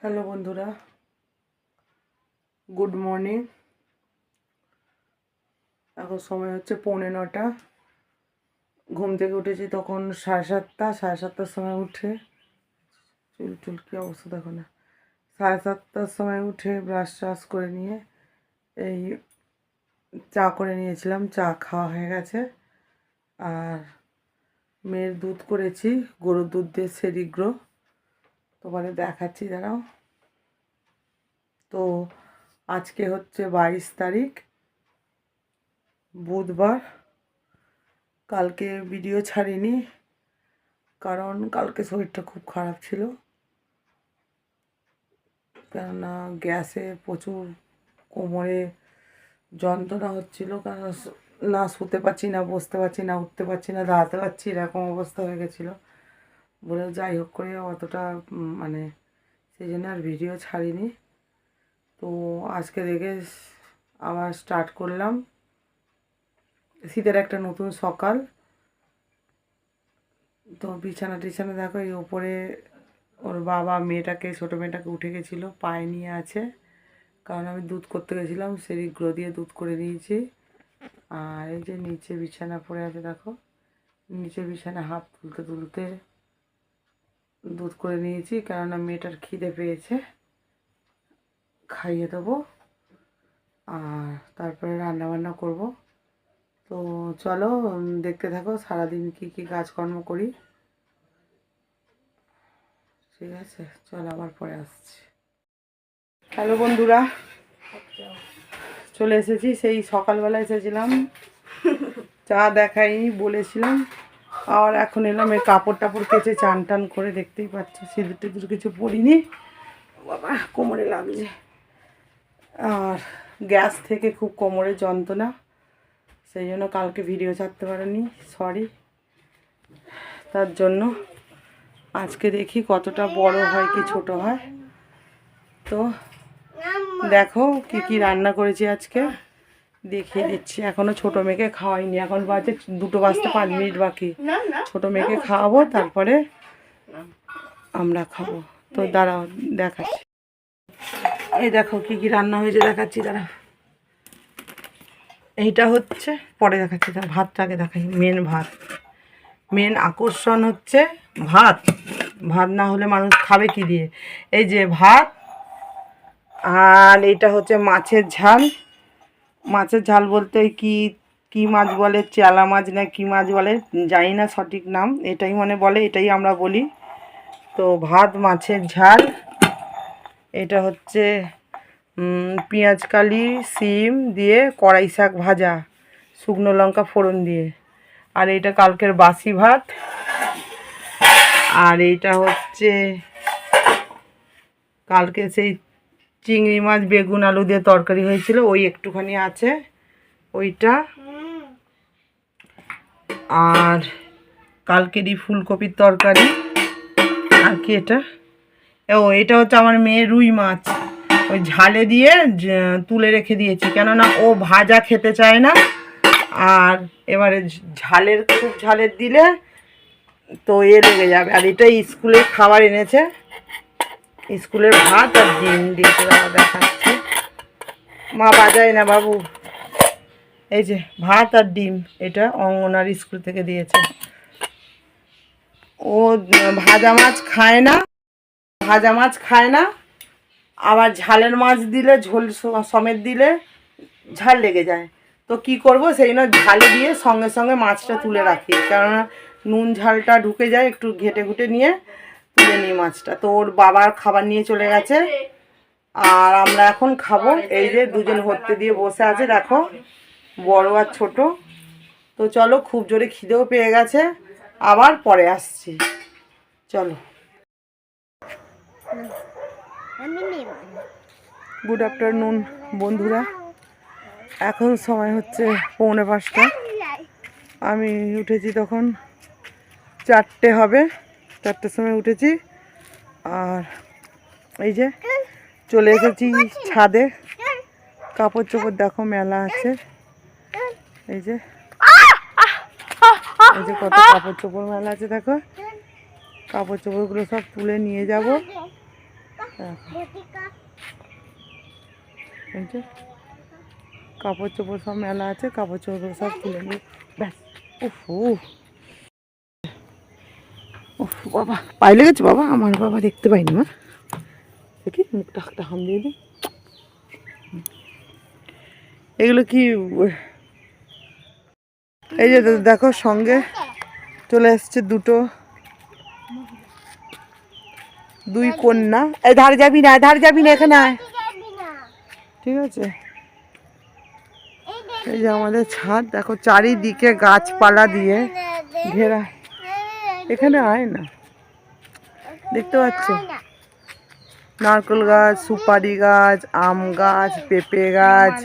Hello বন্ধুরা। Good morning. এখন সময় হচ্ছে পৌনে নটা। ঘুম থেকে উঠেছি তখন সাড়ে সাতটা, সাড়ে সাতটার সময় উঠে। চুল চুল কী অবস্থা দেখো না। সাড়ে সাতটার সময় উঠে ব্রাশ ট্রাশ করে নিয়ে এই চা করে নিয়েছিলাম। চা খাওয়া হয়ে গেছে। আর মেয়ের দুধ করেছি। গরুর দুধ দিয়ে সেরিগ্রো। তোমাদের দেখাচ্ছি দাঁড়াও তো আজকে হচ্ছে বাইশ তারিখ, বুধবার। কালকে ভিডিও ছাড়িনি, কারণ কালকে শরীরটা খুব খারাপ ছিল। কেননা গ্যাসে প্রচুর কোমরে যন্ত্রণা হচ্ছিল কারণ না শুতে পারছি না, বসতে পারছি না, উঠতে পারছি না, দাঁড়াতে পারছি এরকম অবস্থা হয়ে গেছিল। বলে যাই হোক করে অতটা মানে সেই জন্য আর ভিডিও ছাড়িনি। তো আজকে দেখে আবার স্টার্ট করলাম। শীতের একটা নতুন সকাল। তো বিছানা টিছানা দেখো, এই ওপরে ওর বাবা মেয়েটাকে, ছোটো মেয়েটাকে উঠে গেছিল, পায়ে নিয়ে আছে। কারণ আমি দুধ করতে গেছিলাম, সেই গ্রো দিয়ে দুধ করে নিয়েছি। আর এই যে নিচে বিছানা পড়ে আছে, দেখো। নিচে বিছানা হাত তুলতে তুলতে দুধ করে নিয়েছি, কেননা মেয়েটার খিদে পেয়েছে। খাইয়ে দেবো। আর তারপরে রান্না বান্না করব। তো চলো দেখতে থাকো, সারাদিন কি কি কাজকর্ম করি। ঠিক আছে, চলো আবার পরে আসছি। হ্যালো বন্ধুরা, চলে এসেছি। সেই সকালবেলা এসেছিলাম। চা দেখাইনি, বলেছিলাম। আর এখন এলাম এই কাপড় টাপড় কেচে চান টান করে দেখতেই পাচ্ছ, সিঁদুর টিঁদুর কিছু পরিনি। বাবা, কোমরে লাগছে। আর গ্যাস থেকে খুব কোমরে যন্ত্রণা, সেই জন্য কালকে ভিডিও ছাড়তে পারিনি সরি তার জন্য আজকে দেখি কতটা বড় হয় কি ছোট হয়। তো দেখো কি কি রান্না করেছি আজকে। দেখিয়ে দিচ্ছি। এখনও ছোট মেয়েকে খাওয়াইনি। এখন বাজে দুটো বাজতে পাঁচ মিনিট বাকি। ছোট মেয়েকে খাওয়াবো তারপরে আমরা খাব। তো দাঁড়াও দেখাচ্ছি। এই দেখো কি কি রান্না হয়েছে দেখাচ্ছি দাঁড়াও। এইটা হচ্ছে পরে দেখাচ্ছি দাঁড়া ভাতটাকে দেখাই মেন ভাত। মেন আকর্ষণ হচ্ছে ভাত। ভাত না হলে মানুষ খাবে কি দিয়ে? এই যে ভাত আর এটা হচ্ছে মাছের ঝাল। মাছের ঝাল বলতে ওই কি কি মাছ বলে, চেলা মাছ না কি মাছ বলে, জানি না সঠিক নাম, এটাই মানে বলে, এটাই আমরা বলি। তো ভাত, মাছের ঝাল, এটা হচ্ছে পেঁয়াজ কালি, সিম দিয়ে কড়াই শাক ভাজা, শুকনো লঙ্কা ফোড়ন দিয়ে। আর এটা কালকের বাসি ভাত। আর এইটা হচ্ছে, কালকে সেই চিংড়ি মাছ, বেগুন, আলু দিয়ে তরকারি হয়েছিল। ওই একটুখানি আছে। ওইটা। আর কালকেরই ফুলকপির তরকারি। আর কি এটা? ও, এটা হচ্ছে আমার মেয়ের রুই মাছ। ওই ঝালে দিয়ে তুলে রেখে দিয়েছি। কেননা ও ভাজা খেতে চায় না। আর এবারে ঝালের, খুব ঝালের দিলে তো এ লেগে যাবে। আর এটা স্কুলে খাবার এনেছে। স্কুলের ভাত আর ডিম দিয়েছে দাদা দেখাচ্ছে। মা বাজায় না বাবু। এই যে ভাত আর ডিম, এটা অঙ্গনার স্কুল থেকে দিয়েছে। ও, ভাজা মাছ খায় না, ভাজা মাছ খায় না, আবার ঝালের মাছ দিলে, ঝোল সমেত দিলে ঝাল লেগে যায়। তো কি করব, সেই জন্য ঝালে দিয়ে সঙ্গে সঙ্গে মাছটা তুলে রাখি। কেননা নুন ঝালটা ঢুকে যায় একটু ঘেটে ঘুটে নিয়ে। নিই মাছটা। তো ওর বাবার খাবার নিয়ে চলে গেছে। আর আমরা এখন খাব। এই যে দুজন হতে দিয়ে বসে আছে, দেখো। বড় আর ছোট। তো চলো, খুব জোরে খিদেও পেয়ে গেছে। আবার পরে আসছি। চলো। গুড আফটারনুন বন্ধুরা। এখন সময় হচ্ছে পৌনে পাঁচটা। আমি উঠেছি তখন চারটে হবে। চারটের সময় উঠেছি। আর এই যে চলে এসেছি ছাদে। কাপড় চোপড় দেখো, মেলা আছে। এই যে। এই যে কত কাপড় চোপড় মেলা আছে, দেখো। কাপড় চোপড়গুলো সব তুলে নিয়ে যাব। এই যে কাপড় চোপড় সব মেলা আছে কাপড় চোপড় সব তুলে নিয়ে ব্যাস। উফ। উফ বাবা, পায়ে লেগেছে বাবা? আমার বাবা দেখতে পাইনি, মা। দেখি, মুখটা একটা হাম দিয়ে দিই এগুলো কি এই যে দেখো, সঙ্গে চলে এসছে দুটো। দুই কন্যা। এই ধারে যাবি না ধারে যাবি না, এখানে ঠিক আছে? এই যে আমাদের ছাদ, দেখো, চারিদিকে গাছপালা দিয়ে ঘেরা। এখানে আয় না। দেখতে পাচ্ছ? নারকেল গাছ সুপারি গাছ আম গাছ পেঁপে গাছ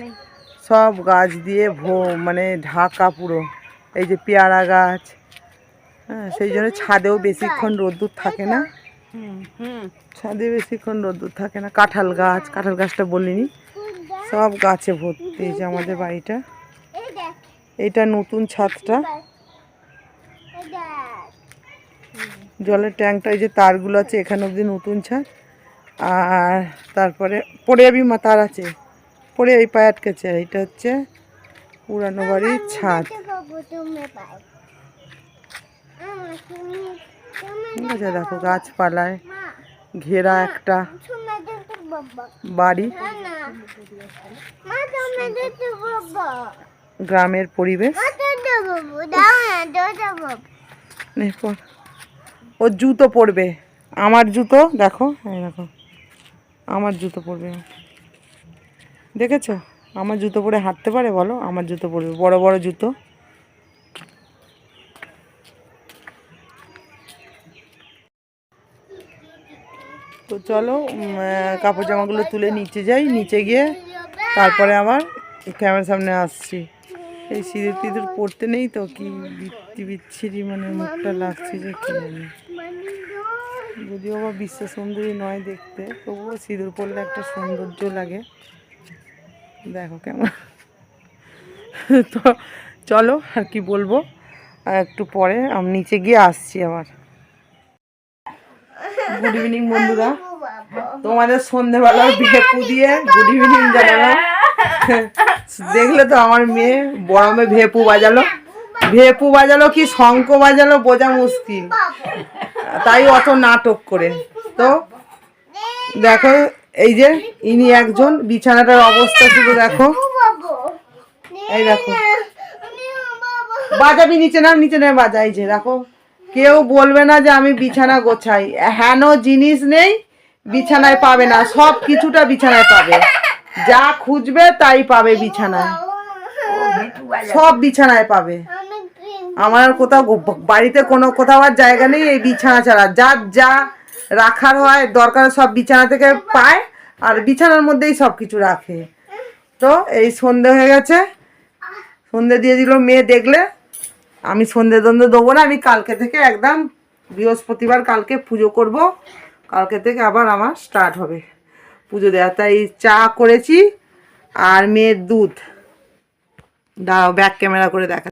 সব গাছ দিয়ে ভো মানে ঢাকা পুরো। এই যে পেয়ারা গাছ হ্যাঁ সেই জন্য ছাদেও বেশিক্ষণ রোদ্দুর থাকে না। ছাদে বেশিক্ষণ রোদ্দুর থাকে না। কাঁঠাল গাছ কাঁঠাল গাছটা বলিনি। সব গাছে ভর্তি এই যে আমাদের বাড়িটা। এটা নতুন ছাদটা। জলের ট্যাঙ্কটা এই যে তারগুলো আছে এখানে অবধি নতুন ছাদ। আর তারপরে পড়ে যাবি মা তার আছে। পড়ে এই পায়ে আটকেছে। এটা হচ্ছে পুরানো বাড়ির ছাদ। ঠিক আছে দেখো গাছপালায় ঘেরা একটা বাড়ি। গ্রামের পরিবেশ। ওর জুতো পরবে। আমার জুতো, দেখো, এই দেখো, আমার জুতো পরবে। দেখেছ? আমার জুতো পরে হাঁটতে পারে, বলো? আমার জুতো পরবে, বড় বড় জুতো। তো চলো কাপড় জামাগুলো তুলে নিচে যাই, নিচে গিয়ে তারপরে আবার ক্যামেরার সামনে আসছি। এই সিঁদুর টিঁদুর পড়তে নেই তো, কি বিচ্ছি বিচ্ছিরি মানে মুখটা লাগছে যে কি যদিও বা বিশ্ব সুন্দরী নয় দেখতে, তবুও সিঁদুর পড়লে একটা সৌন্দর্য লাগে। দেখো কেমন। তো চলো আর কি বলব একটু পরে আমি, নিচে গিয়ে আসছি আবার। গুড ইভিনিং বন্ধুরা। তোমাদের সন্ধেবেলা ভেপু দিয়ে গুড ইভিনিং জানালাম। দেখলে তো আমার মেয়ে বড় মেয়ে ভেপু বাজালো। ভেপু বাজালো কি শঙ্খ বাজালো, বোঝা মুশকিল। তাই অত নাটক করে। তো দেখো, এই যে ইনি একজন, বিছানাটার অবস্থা শুধু দেখো। এই দেখো। বাজাবি নিচে নাম, নিচে নামে বাজাই যে দেখো। কেউ বলবে না যে আমি বিছানা গোছাই। হেন জিনিস নেই, বিছানায় পাবে না। সব কিছুটা বিছানায় পাবে। যা খুঁজবে তাই পাবে বিছানায়। সব বিছানায় পাবে। আমার আর কোথাও বাড়িতে কোনো কোথাও আর জায়গা নেই, এই বিছানা ছাড়া। যার যা রাখার হয়, দরকার সব বিছানা থেকে পায়, আর বিছানার মধ্যেই সব কিছু রাখে। তো এই সন্ধে হয়ে গেছে। সন্ধে দিয়ে দিল মেয়ে দেখলে। আমি সন্ধে দন্ধে দেবো না, আমি কালকে থেকে একদম বৃহস্পতিবার কালকে পুজো করব। কালকে থেকে আবার আমার স্টার্ট হবে পুজো দেওয়া। তাই চা করেছি আর মেয়ের দুধ। দাঁড়াও ব্যাক ক্যামেরা করে দেখা।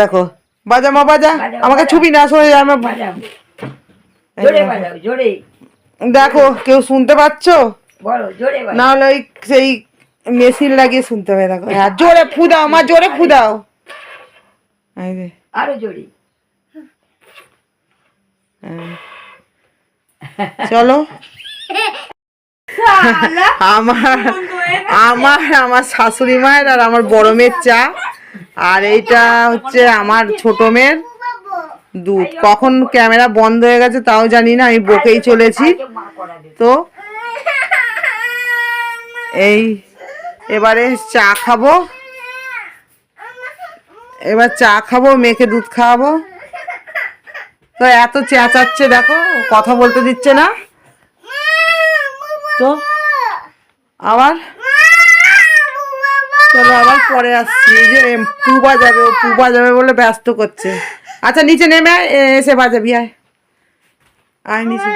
দেখো। বাজা মা বাজা। আমাকে ছুবি না সরে যায় দেখো কেউ শুনতে পাচ্ছ? না হলে ওই সেই মেশিন লাগিয়ে শুনতে হবে দেখো। হ্যাঁ জোরে ফুদাও মা জোরে ফুদাও। রে আরও জোরে। চলো। আমার আমার আমার শাশুড়ি মায়ের আর আমার বড় মেয়ের চা। আর এইটা হচ্ছে আমার ছোট মেয়ের। দুধ কখন ক্যামেরা বন্ধ হয়ে গেছে তাও জানি না আমি বকেই চলেছি। তো এই এবারে চা খাব। এবার চা খাব, মেয়েকে দুধ খাওয়াবো। তো এত চেঁচাচ্ছে, দেখো, কথা বলতে দিচ্ছে না। তো আবার চলো আবার পরে আসছি। এই যে পু বাজাবে, ও পু বাজাবে বলে ব্যস্ত করছে। আচ্ছা নিচে নেমে এসে বাজাবি, আয়। আয় নিচে।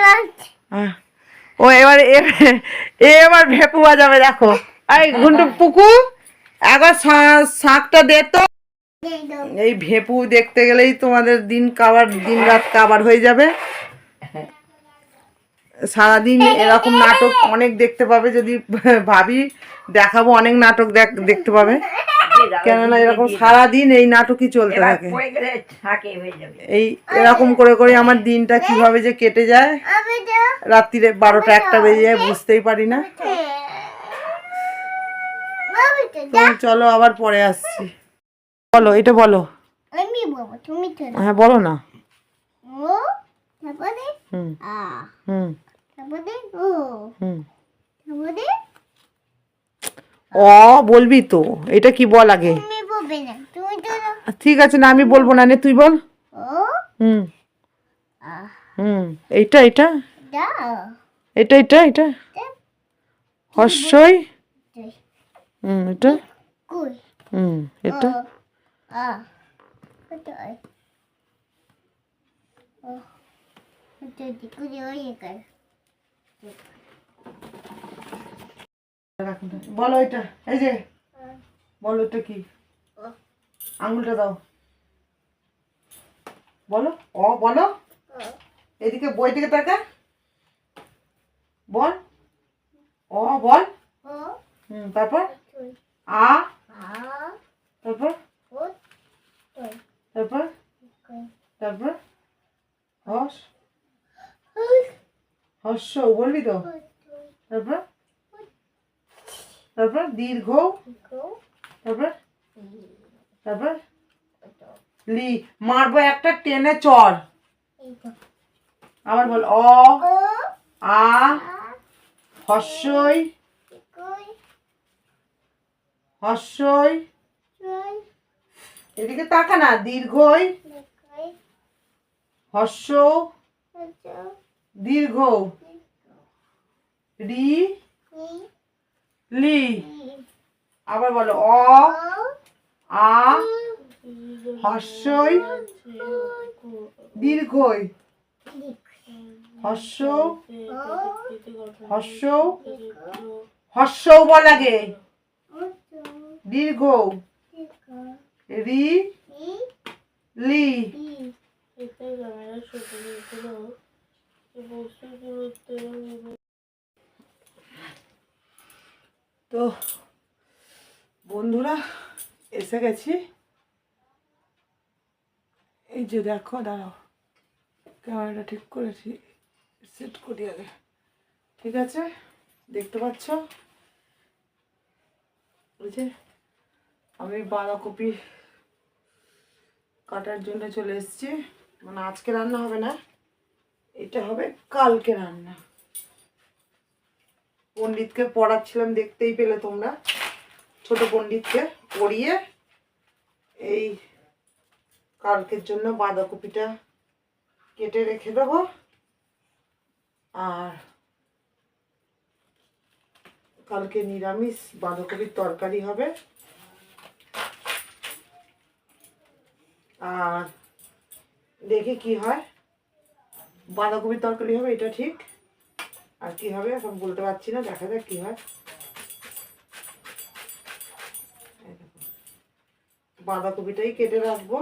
ও এবার এবার ভেপু বাজাবে, দেখো। আয়, ঘুন্টু, পুকু, একবার শাকটা দে তো। এই ভেপু দেখতে গেলেই তোমাদের দিন কাবার দিন রাত কাবার হয়ে যাবে। সারাদিন এরকম নাটক অনেক দেখতে পাবে যদি ভাবি দেখাবো অনেক নাটক দেখ- দেখতে পাবে। কেননা এরকম সারাদিন এই নাটকই চলতে থাকে। পড়ে গেলে থাকে হয়ে যাবে। এই এরকম করে করে আমার দিনটা কীভাবে যে কেটে যায় রাত্রিরে বারোটা একটা বেজে যায় বুঝতেই পারি না। তো চলো আবার পরে আসছি। বলো এটা বলো। আমি বলব তুমি তো হ্যাঁ বলো না। ও তারপরে? হুম। আ হুম। তারপরে? ও হুম। তারপরে? অ বলবি তো। এটা কি বল আগে। ঠিক আছে না আমি বলব না নে তুই বল। ও? হুম। আ হুম। এইটা এটা? এটা এটা এটা? হর্ষই? হুম এটা? হুম এটা? ও আ কোথায় ও এটা দিকুরি ওই কর বলো এটা এই যে। বলো এটা কি? আঙুলটা দাও। বলো? অ বলো? এদিকে বই থেকে তাকা বল। অ বল। ও হুম তারপর? আ। আ তারপর? তারপর? তারপর? হস। হর্ষ বলবি তো? তারপর? তারপর? দীর্ঘ। তারপর? তারপর? লি মারবো একটা টেনে চর আবার বল অ আ হর্ষই তুই এদিকে তাকা না দীর্ঘই হর্ষ দীর্ঘ রি লি। আবার বলো অ আ হর্ষই দীর্ঘই। হর্ষ হর্ষ হর্ষ বল আগে দীর্ঘ। রি লি। তো বন্ধুরা, এসে গেছি। এই যে দেখো, দাঁড়াও। ক্যামেরাটা ঠিক করেছি, সেট করি আগে। ঠিক আছে? দেখতে পাচ্ছ? ওই যে আমি বাঁধাকপি কাটার জন্য চলে এসেছি। মানে আজকে রান্না হবে না, এটা হবে কালকে রান্না। পণ্ডিতকে পড়াচ্ছিলাম, দেখতেই পেলে তোমরা। ছোট পণ্ডিতকে পড়িয়ে এই কালকের জন্য বাঁধাকপিটা কেটে রেখে দেবো। আর কালকে নিরামিষ বাঁধাকপির তরকারি হবে। আর দেখি কি হয়। বাঁধাকপির তরকারি হবে, এটা ঠিক। আর কি হবে এখন বলতে পারছি না, দেখা যাক কি হয়। বাঁধাকপিটাই কেটে রাখব।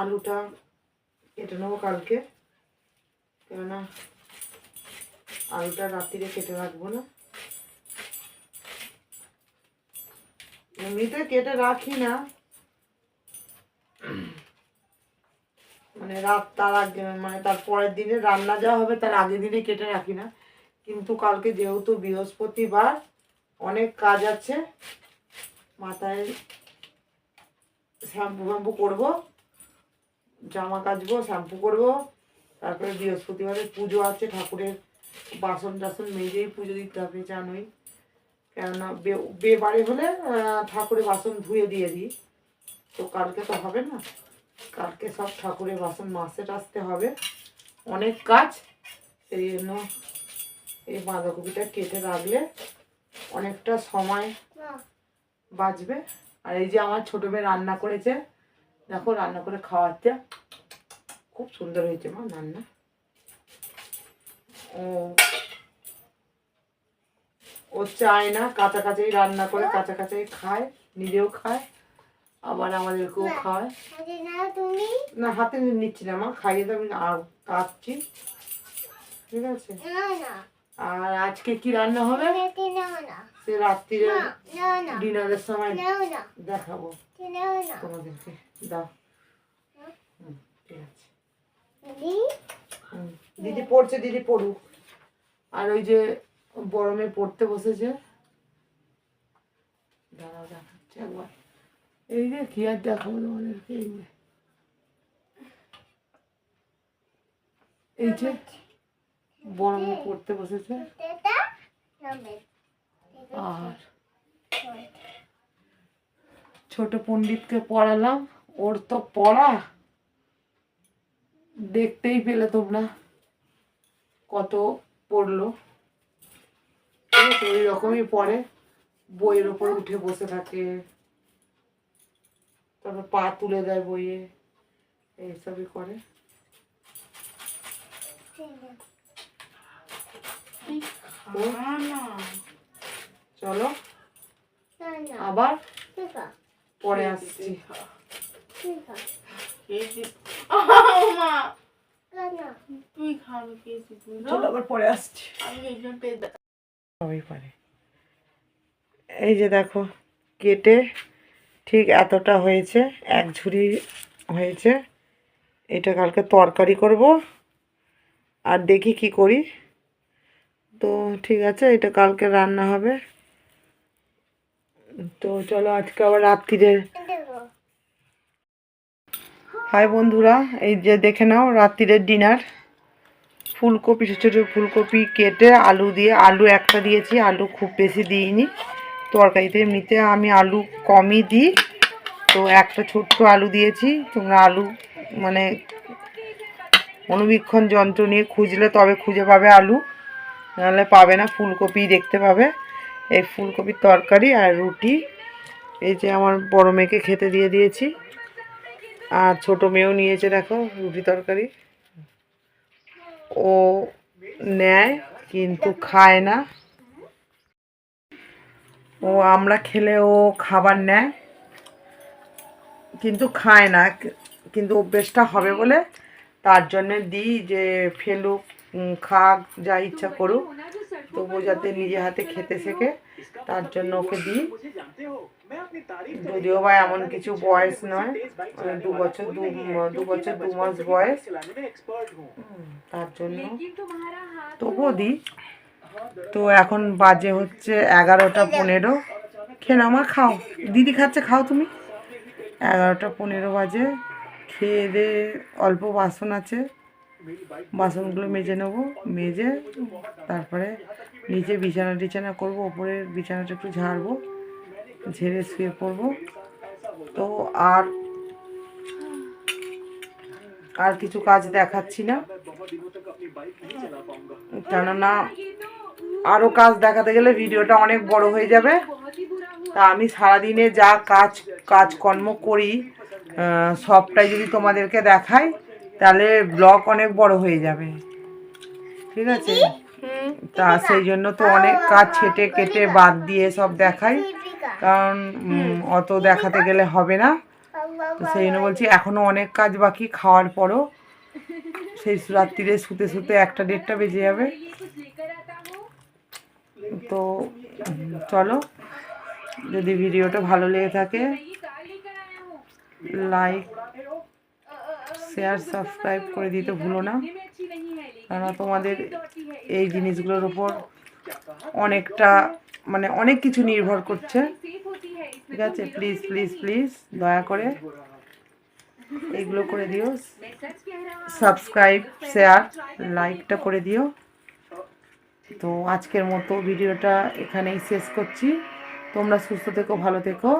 আলুটা কেটে নেব কালকে। কেননা আলুটা রাত্রিরে কেটে রাখব না। এমনিতে কেটে রাখি না। মানে রাত তার আগে মানে তার পরের দিনে রান্না যা হবে তার আগের দিনে কেটে রাখি না। কিন্তু কালকে যেহেতু বৃহস্পতিবার, অনেক কাজ আছে। মাথায় শ্যাম্পু ফ্যাম্পু করব, জামা কাচবো, শ্যাম্পু করব। তারপরে বৃহস্পতিবারে পুজো আছে, ঠাকুরের বাসন টাসন মেজেই পুজো দিতে হবে, জানোই। কেননা বে- বে হলে ঠাকুরের বাসন ধুয়ে দিয়ে দিই। তো কালকে তো হবে না। কালকে সব ঠাকুরের বাসন মাসে টাসতে হবে। অনেক কাজ। সেই জন্য এই বাঁধাকপিটা কেটে রাখলে অনেকটা সময় বাঁচবে। আর এই যে আমার ছোটো মেয়ে রান্না করেছে, দেখো রান্না করে খাওয়াচ্ছে। খুব সুন্দর হয়েছে মা রান্না। ও ও চায় না কাঁচাই রান্না করে কাঁচাই খায়, নিজেও খায়। আবার আমাদেরকেও খাওয়ায়। আরে না হাতে নিচ্ছি না মা খাইয়ে তো আমি কাটছি। ঠিক আছে? আর আজকে কি রান্না হবে? সে রাত্রিরে ডিনারের সময় দেখাবো। তোমাদেরকে দাও। হুম, ঠিক আছে। দিদি? দিদি পড়ছে দিদি পড়ুক। আর ওই যে বড় মেয়ে পড়তে বসেছে। দাঁড়াও দেখাচ্ছে একবার। এই যে কি আর দেখাবো তোমাদেরকে এই যে এই যে বড় পড়তে বসেছে আর ছোট পণ্ডিতকে পড়ালাম ওর তো পড়া দেখতেই পেলে তোমরা কত পড়ল ওই রকমই পড়ে বইয়ের ওপর উঠে বসে থাকে তারপর পা তুলে দেয় বইয়ে। এইসবই করে। চলো। আবার পরে আসছি। ঠিক আছে তুই খাবে খেয়েছি তুই চলো আবার পরে আসছি। সবই পারে এই যে দেখো কেটে ঠিক এতটা হয়েছে, এক ঝুড়ি হয়েছে। এটা কালকে তরকারি করব আর দেখি কি করি। তো ঠিক আছে, এটা কালকে রান্না হবে। তো চলো আজকে আবার রাত্রিরে। হাই বন্ধুরা, এই যে দেখে নাও রাত্রিরের ডিনার। ফুলকপি, ছোটো ছোটো ফুলকপি কেটে আলু দিয়ে, আলু একটা দিয়েছি, আলু খুব বেশি দিইনি। তরকারিতে এমনিতে আমি আলু কমই দিই। তো একটা ছোট্ট আলু দিয়েছি, তোমরা আলু মানে অনুবীক্ষণ যন্ত্র নিয়ে খুঁজলে তবে খুঁজে পাবে আলু, নাহলে পাবে না, ফুলকপি দেখতে পাবে। এই ফুলকপির তরকারি আর রুটি, এই যে আমার বড় মেয়েকে খেতে দিয়ে দিয়েছি। আর ছোট মেয়েও নিয়েছে, দেখো, রুটি তরকারি। ও নেয়, কিন্তু খায় না। ও আমরা খেলে ও খাবার নেয়, কিন্তু খায় না, কিন্তু অভ্যেসটা হবে বলে তার জন্যে দিই যে ফেলুক খাক, যা ইচ্ছা করুক তবু যাতে নিজে হাতে খেতে শেখে, তার জন্য ওকে দিই। যদিও বা এমন কিছু বয়স নয় দু বছর, দু দু বছর, দু মাস বয়স, তার জন্য তবুও দিই। তো এখন বাজে হচ্ছে এগারোটা পনেরো। খেয়ে নাও মা খাও। দিদি খাচ্ছে, খাও তুমি। এগারোটা পনেরো বাজে। খেয়ে দিয়ে অল্প বাসন আছে। বাসনগুলো মেজে নেব, মেজে তারপরে নিচে বিছানা টিছানা করব, ওপরের বিছানাটা একটু ঝাড়বো, ঝেড়ে শুয়ে পড়ব। তো আর আর কিছু কাজ দেখাচ্ছি না। কেননা আরও কাজ দেখাতে গেলে ভিডিওটা অনেক বড় হয়ে যাবে। তা আমি সারাদিনে যা কাজ, কাজকর্ম করি সবটাই যদি তোমাদেরকে দেখাই, তাহলে ব্লগ অনেক বড় হয়ে যাবে। ঠিক আছে? তা সেই জন্য তো অনেক কাজ ছেটে কেটে বাদ দিয়ে সব দেখাই, কারণ অত দেখাতে গেলে হবে না। তো সেই জন্য বলছি এখনও অনেক কাজ বাকি, খাওয়ার পরও। সেই রাত্রিরে শুতে শুতে একটা দেড়টা বেজে যাবে। তো চলো, যদি ভিডিওটা ভালো লেগে থাকে লাইক শেয়ার সাবস্ক্রাইব করে দিতে ভুলো না। কারণ তোমাদের এই জিনিসগুলোর উপর অনেকটা মানে অনেক কিছু নির্ভর করছে। ঠিক আছে? প্লিজ প্লিজ প্লিজ দয়া করে এইগুলো করে দিও। সাবস্ক্রাইব শেয়ার লাইকটা করে দিও। তো আজকের মতো ভিডিওটা এখানেই শেষ করছি। তোমরা সুস্থ থেকো ভালো থেকো।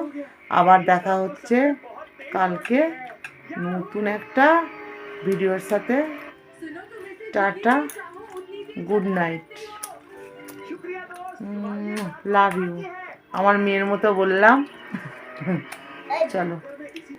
আবার দেখা হচ্ছে কালকে নতুন একটা ভিডিওর সাথে। Tata good night. Love you আমার মেয়ের মতো বললাম। চলো।